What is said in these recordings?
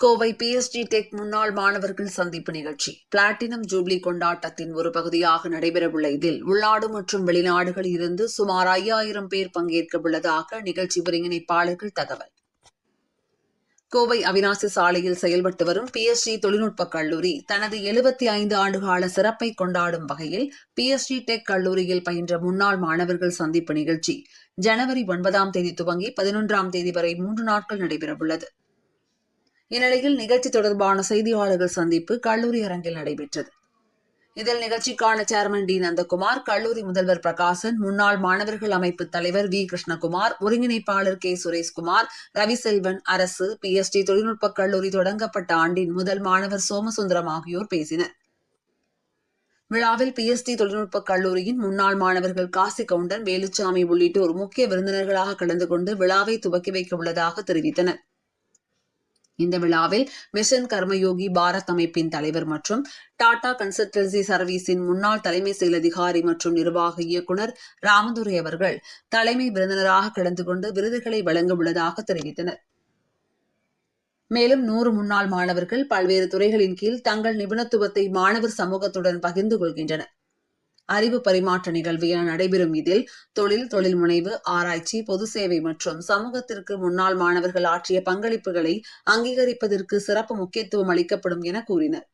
Kovai BST tech முன்னாள் மாணவர்கள் சந்திப்பு நிகழ்ச்சி. பிளாட்டினம் ஜூப்ளி கொண்டாட்டத்தின் ஒரு பகுதியாக நடைபெறவுள்ள இதில் உள்நாடு மற்றும் வெளிநாடுகளில் இருந்து சுமார் ஐயாயிரம் பேர் பங்கேற்க உள்ளதாக நிகழ்ச்சி ஒருங்கிணைப்பாளர்கள் தகவல். கோவை அவினாசி சாலையில் செயல்பட்டு வரும் பிஎஸ்டி தொழில்நுட்ப கல்லூரி தனது எழுபத்தி ஐந்து ஆண்டுகால சிறப்பை கொண்டாடும் வகையில் பிஎஸ்டி டெக் கல்லூரியில் பயின்ற முன்னாள் மாணவர்கள் சந்திப்பு நிகழ்ச்சி. ஜனவரி ஒன்பதாம் தேதி துவங்கி பதினொன்றாம் தேதி வரை மூன்று நாட்கள் நடைபெறவுள்ளது. இந்நிலையில் நிகழ்ச்சி தொடர்பான செய்தியாளர்கள் சந்திப்பு கல்லூரி அரங்கில் நடைபெற்றது. இதில் நிகழ்ச்சிக்கான சேர்மன் டி. நந்தகுமார் கல்லூரி முதல்வர் பிரகாசன் முன்னாள் மாணவர்கள் அமைப்பு தலைவர் வி. கிருஷ்ணகுமார் ஒருங்கிணைப்பாளர் கே. சுரேஷ்குமார் ரவிசெல்வன் அரசு பிஎஸ்டி தொழில்நுட்பக் கல்லூரி தொடங்கப்பட்ட ஆண்டின் முதல் மாணவர் சோமசுந்தரம் ஆகியோர் பேசினர். விழாவில் பிஎஸ்டி தொழில்நுட்பக் கல்லூரியின் முன்னாள் மாணவர்கள் காசி கவுண்டன் வேலுச்சாமி உள்ளிட்டோர் முக்கிய விருந்தினர்களாக கலந்து கொண்டு விழாவை துவக்கி வைக்க உள்ளதாக தெரிவித்தனர். இந்த விழாவில் மிஷன் கர்மயோகி பாரத் அமைப்பின் தலைவர் மற்றும் டாடா கன்சல்டன்சி சர்வீஸின் முன்னாள் தலைமை செயல் அதிகாரி மற்றும் நிர்வாக இயக்குனர் ராமதுரை அவர்கள் தலைமை விருந்தினராக கலந்து கொண்டு விருதுகளை வழங்க உள்ளதாக தெரிவித்தனர். மேலும் நூறு முன்னாள் மாணவர்கள் பல்வேறு துறைகளின் கீழ் தங்கள் நிபுணத்துவத்தை மாணவர் சமூகத்துடன் பகிர்ந்து கொள்கின்றனர். அறிவு பரிமாற்ற நிகழ்வு என நடைபெறும் இதில் தொழில் தொழில் முனைவு ஆராய்ச்சி பொது சேவை மற்றும் சமூகத்திற்கு முன்னாள் மாணவர்கள் ஆற்றிய பங்களிப்புகளை அங்கீகரிப்பதற்கு சிறப்பு முக்கியத்துவம் அளிக்கப்படும் என கூறினர்.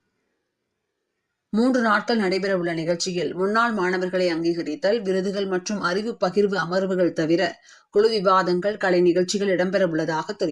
மூன்று நாட்கள் நடைபெறவுள்ள நிகழ்ச்சியில் முன்னாள் மாணவர்களை அங்கீகரித்தல் விருதுகள் மற்றும் அறிவு பகிர்வு அமர்வுகள் தவிர குழு விவாதங்கள் கலை நிகழ்ச்சிகள் இடம்பெற உள்ளதாக தெரிவித்தார்.